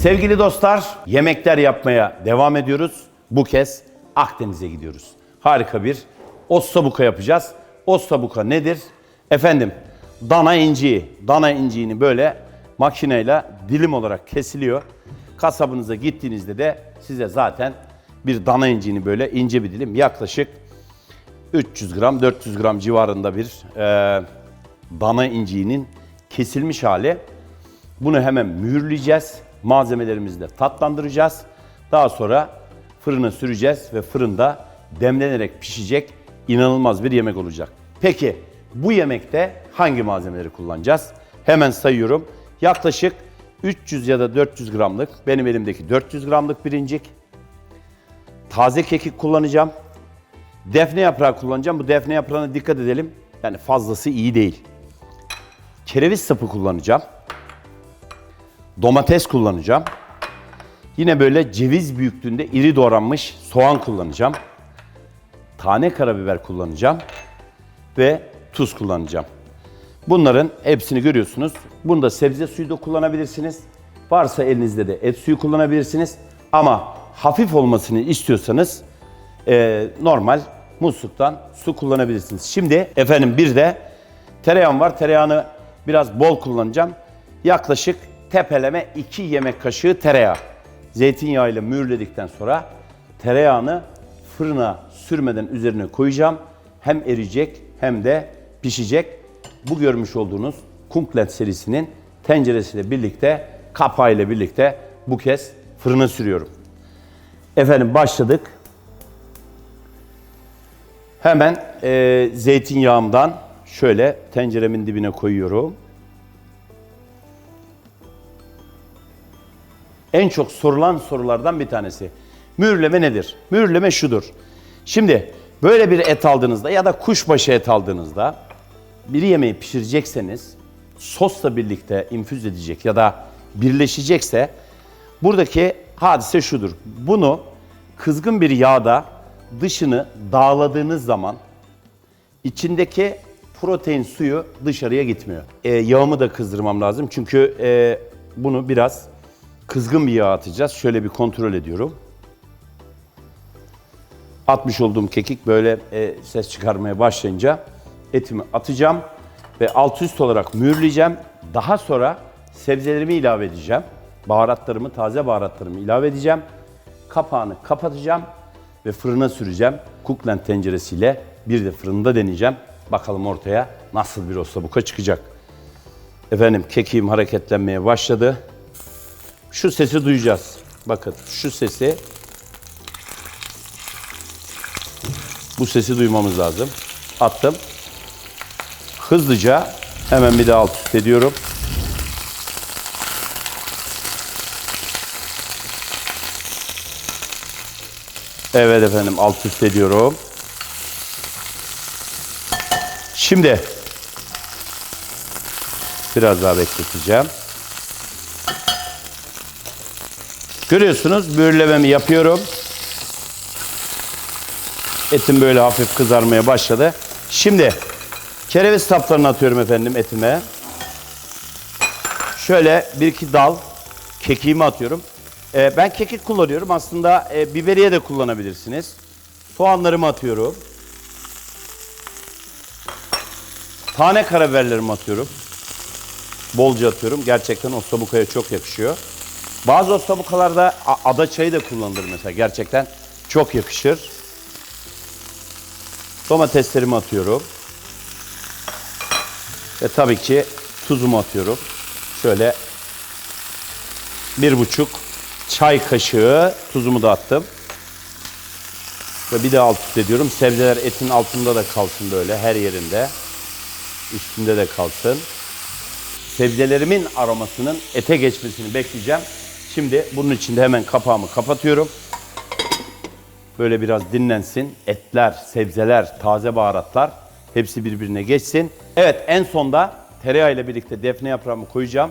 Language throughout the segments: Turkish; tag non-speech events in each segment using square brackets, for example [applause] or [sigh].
Sevgili dostlar, yemekler yapmaya devam ediyoruz. Bu kez Akdeniz'e gidiyoruz. Harika bir ossabuka yapacağız. Ossabuka nedir? Efendim, dana inciği. Dana inciğini böyle makineyle dilim olarak kesiliyor. Kasabınıza gittiğinizde de size zaten bir dana inciğini böyle ince bir dilim yaklaşık 300 gram 400 gram civarında bir e, dana inciğinin kesilmiş hali. Bunu hemen mühürleyeceğiz. Malzemelerimizle tatlandıracağız. Daha sonra fırına süreceğiz ve fırında demlenerek pişecek inanılmaz bir yemek olacak. Peki bu yemekte hangi malzemeleri kullanacağız? Hemen sayıyorum. Yaklaşık 300 ya da 400 gramlık, benim elimdeki 400 gramlık bir incik. Taze kekik kullanacağım. Defne yaprağı kullanacağım. Bu defne yaprağına dikkat edelim. Yani fazlası iyi değil. Kereviz sapı kullanacağım. Domates kullanacağım. Yine böyle ceviz büyüklüğünde iri doğranmış soğan kullanacağım. Tane karabiber kullanacağım. Ve tuz kullanacağım. Bunların hepsini görüyorsunuz. Bunda sebze suyu da kullanabilirsiniz. Varsa elinizde de et suyu kullanabilirsiniz. Ama hafif olmasını istiyorsanız e, normal musluktan su kullanabilirsiniz. Şimdi efendim bir de tereyağım var. Tereyağını biraz bol kullanacağım. Yaklaşık tepeleme 2 yemek kaşığı tereyağı. Zeytinyağıyla mühürledikten sonra tereyağını fırına sürmeden üzerine koyacağım. Hem eriyecek hem de pişecek. Bu görmüş olduğunuz Kunklet serisinin tenceresiyle birlikte, kapağıyla birlikte bu kez fırına sürüyorum. Efendim başladık. Hemen e, zeytinyağımdan şöyle tenceremin dibine koyuyorum. En çok sorulan sorulardan bir tanesi. Mühürleme nedir? Mühürleme şudur. Şimdi böyle bir et aldığınızda ya da kuşbaşı et aldığınızda bir yemeği pişirecekseniz sosla birlikte infüz edecek ya da birleşecekse buradaki hadise şudur. Bunu kızgın bir yağda dışını dağladığınız zaman içindeki protein suyu dışarıya gitmiyor. E, yağımı da kızdırmam lazım çünkü e, bunu biraz kızgın bir yağ atacağız. Şöyle bir kontrol ediyorum. Atmış olduğum kekik böyle e, ses çıkarmaya başlayınca etimi atacağım ve alt üst olarak mühürleyeceğim. Daha sonra sebzelerimi ilave edeceğim. Baharatlarımı, taze baharatlarımı ilave edeceğim. Kapağını kapatacağım ve fırına süreceğim. Cookland tenceresiyle bir de fırında deneyeceğim. Bakalım ortaya nasıl bir oslabuka çıkacak. Efendim kekiğim hareketlenmeye başladı. Şu sesi duyacağız. Bakın şu sesi bu sesi duymamız lazım. Attım. Hızlıca hemen bir de alt üst ediyorum. Evet efendim alt üst ediyorum. Şimdi biraz daha bekleteceğim. Görüyorsunuz mühürlememi yapıyorum. Etim böyle hafif kızarmaya başladı. Şimdi kereviz saplarını atıyorum efendim etime. Şöyle bir iki dal kekiğimi atıyorum. Ee, ben kekik kullanıyorum. Aslında e, biberiye de kullanabilirsiniz. Soğanlarımı atıyorum. Tane karabiberlerimi atıyorum. Bolca atıyorum. Gerçekten ostabukaya çok yakışıyor. Bazı ostabukalarda ada çayı da kullanılır mesela. Gerçekten çok yakışır. Domateslerimi atıyorum. Ve tabii ki tuzumu atıyorum. Şöyle bir buçuk çay kaşığı tuzumu da attım. Ve bir de alt üst ediyorum. Sebzeler etin altında da kalsın böyle her yerinde. Üstünde de kalsın. Sebzelerimin aromasının ete geçmesini bekleyeceğim. Şimdi bunun için de hemen kapağımı kapatıyorum. Böyle biraz dinlensin. Etler, sebzeler, taze baharatlar hepsi birbirine geçsin. Evet en sonda tereyağı ile birlikte defne yaprağımı koyacağım.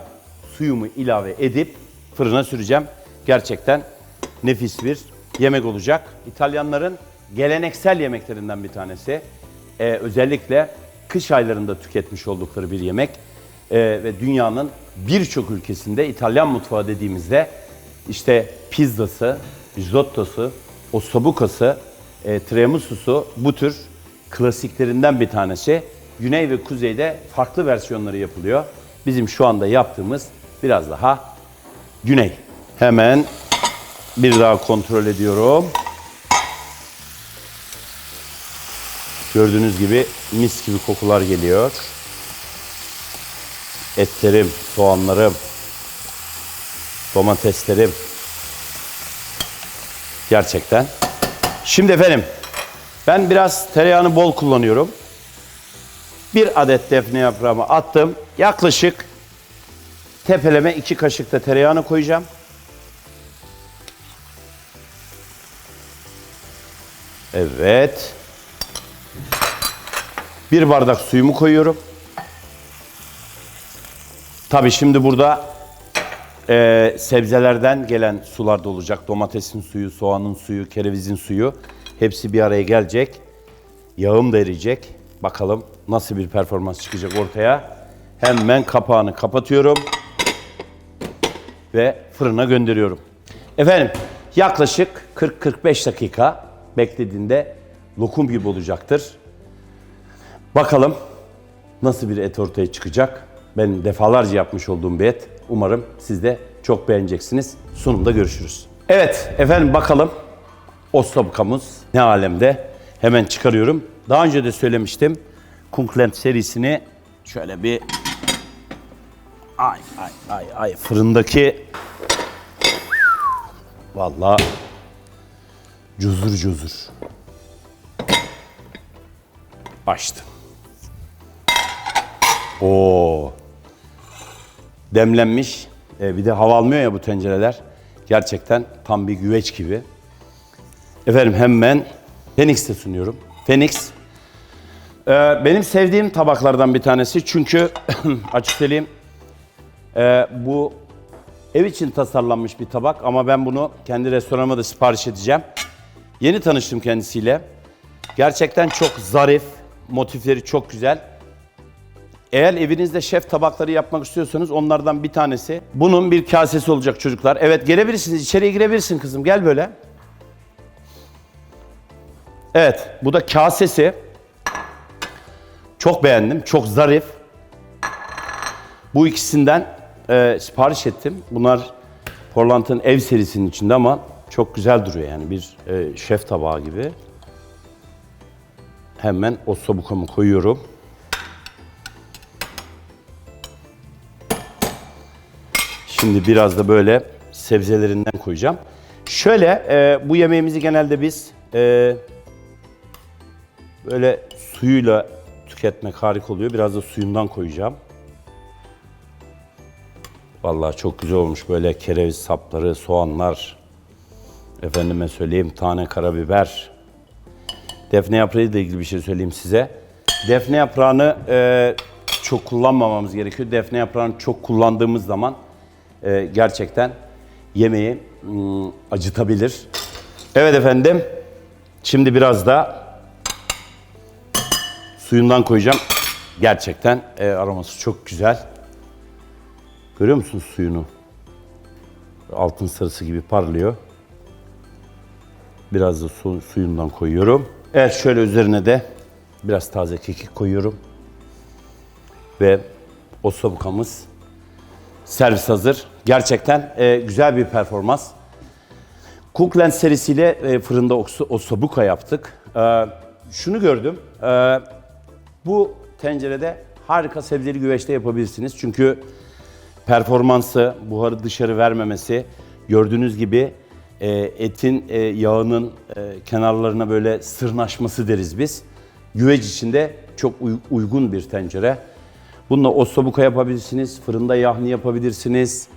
Suyumu ilave edip fırına süreceğim. Gerçekten nefis bir yemek olacak. İtalyanların geleneksel yemeklerinden bir tanesi. Ee, özellikle kış aylarında tüketmiş oldukları bir yemek. Ee, ve dünyanın birçok ülkesinde İtalyan mutfağı dediğimizde işte pizzası, risottosu, ossobukası, e, tiramisus'u bu tür klasiklerinden bir tanesi. Güney ve kuzeyde farklı versiyonları yapılıyor. Bizim şu anda yaptığımız biraz daha güney. Hemen bir daha kontrol ediyorum. Gördüğünüz gibi mis gibi kokular geliyor. Etlerim, soğanlarım, domateslerim. Gerçekten. Şimdi efendim ben biraz tereyağını bol kullanıyorum. Bir adet defne yaprağımı attım. Yaklaşık tepeleme iki kaşık da tereyağını koyacağım. Evet. Bir bardak suyumu koyuyorum. Tabii şimdi burada e, sebzelerden gelen sular da olacak. Domatesin suyu, soğanın suyu, kerevizin suyu. Hepsi bir araya gelecek. Yağım da eriyecek. Bakalım nasıl bir performans çıkacak ortaya. Hemen kapağını kapatıyorum. Ve fırına gönderiyorum. Efendim yaklaşık 40-45 dakika beklediğinde lokum gibi olacaktır. Bakalım nasıl bir et ortaya çıkacak. Ben defalarca yapmış olduğum bir et. Umarım siz de çok beğeneceksiniz. Sunumda görüşürüz. Evet efendim bakalım Ostabukamız ne alemde. Hemen çıkarıyorum. Daha önce de söylemiştim. Kunkland serisini şöyle bir ay ay ay ay fırındaki vallahi cuzur cuzur açtım. Oo. Demlenmiş. Ee, bir de hava almıyor ya bu tencereler. Gerçekten tam bir güveç gibi. Efendim hemen Phoenix'te sunuyorum. Phoenix e, benim sevdiğim tabaklardan bir tanesi. Çünkü [clears throat] açık söyleyeyim e, bu ev için tasarlanmış bir tabak ama ben bunu kendi restoranıma da sipariş edeceğim. Yeni tanıştım kendisiyle. Gerçekten çok zarif, motifleri çok güzel. Eğer evinizde şef tabakları yapmak istiyorsanız onlardan bir tanesi. Bunun bir kasesi olacak çocuklar. Evet gelebilirsiniz, içeriye girebilirsin kızım. Gel böyle. Evet, bu da kasesi. Çok beğendim, çok zarif. Bu ikisinden e, sipariş ettim. Bunlar Portland'ın ev serisinin içinde ama çok güzel duruyor yani bir e, şef tabağı gibi. Hemen ossobukamı koyuyorum. Şimdi biraz da böyle sebzelerinden koyacağım. Şöyle e, bu yemeğimizi genelde biz e, böyle suyuyla tüketmek harika oluyor. Biraz da suyundan koyacağım. Vallahi çok güzel olmuş böyle kereviz sapları, soğanlar. Efendime söyleyeyim tane karabiber. Defne yaprağı ile ilgili bir şey söyleyeyim size. Defne yaprağını e, çok kullanmamamız gerekiyor. Defne yaprağını çok kullandığımız zaman e, gerçekten yemeği mm, acıtabilir. Evet efendim. Şimdi biraz da suyundan koyacağım. Gerçekten e, aroması çok güzel. Görüyor musunuz suyunu? Altın sarısı gibi parlıyor. Biraz da su, suyundan koyuyorum. Evet şöyle üzerine de biraz taze kekik koyuyorum. Ve osabukamız servis hazır. Gerçekten e, güzel bir performans. Cookland serisiyle e, fırında osabuka yaptık. E, şunu gördüm. E, bu tencerede harika sebzeli güveçte yapabilirsiniz. Çünkü performansı, buharı dışarı vermemesi, gördüğünüz gibi e, etin e, yağının e, kenarlarına böyle sırnaşması deriz biz. Güveç içinde çok uy- uygun bir tencere. Bununla ossobuka yapabilirsiniz, fırında yahni yapabilirsiniz.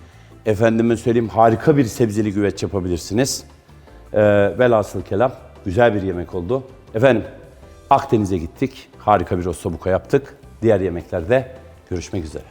Efendime söyleyeyim harika bir sebzeli güveç yapabilirsiniz. Ee, velhasıl kelam güzel bir yemek oldu. Efendim Akdeniz'e gittik, harika bir ossobuka yaptık. Diğer yemeklerde görüşmek üzere.